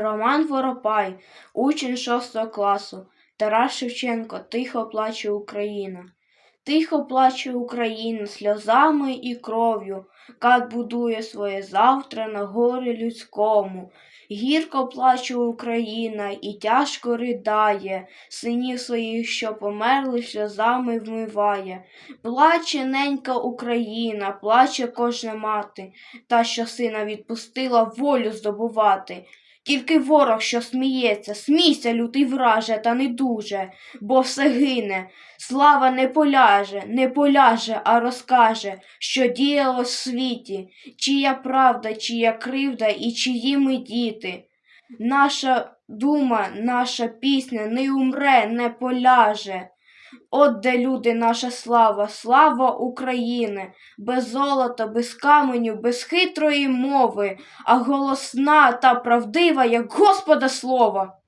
Роман Воропай, учень шостого класу. Тарас Шевченко, тихо плаче Україна. Тихо плаче Україна сльозами і кров'ю, Кат будує своє завтра на горі людському. Гірко плаче Україна і тяжко ридає, синів своїх, що померли, сльозами вмиває. Плаче ненька Україна, плаче кожна мати, та, що сина відпустила волю здобувати. Тільки ворог, що сміється, смійся, лютий враже, та не дуже, бо все гине. Слава не поляже, не поляже, а розкаже, що діялось в світі, чия правда, чия кривда і чиї ми діти. Наша дума, наша пісня не умре, не поляже. От де люди, наша слава, слава України, без золота, без каменю, без хитрої мови, а голосна та правдива, як Господа слова.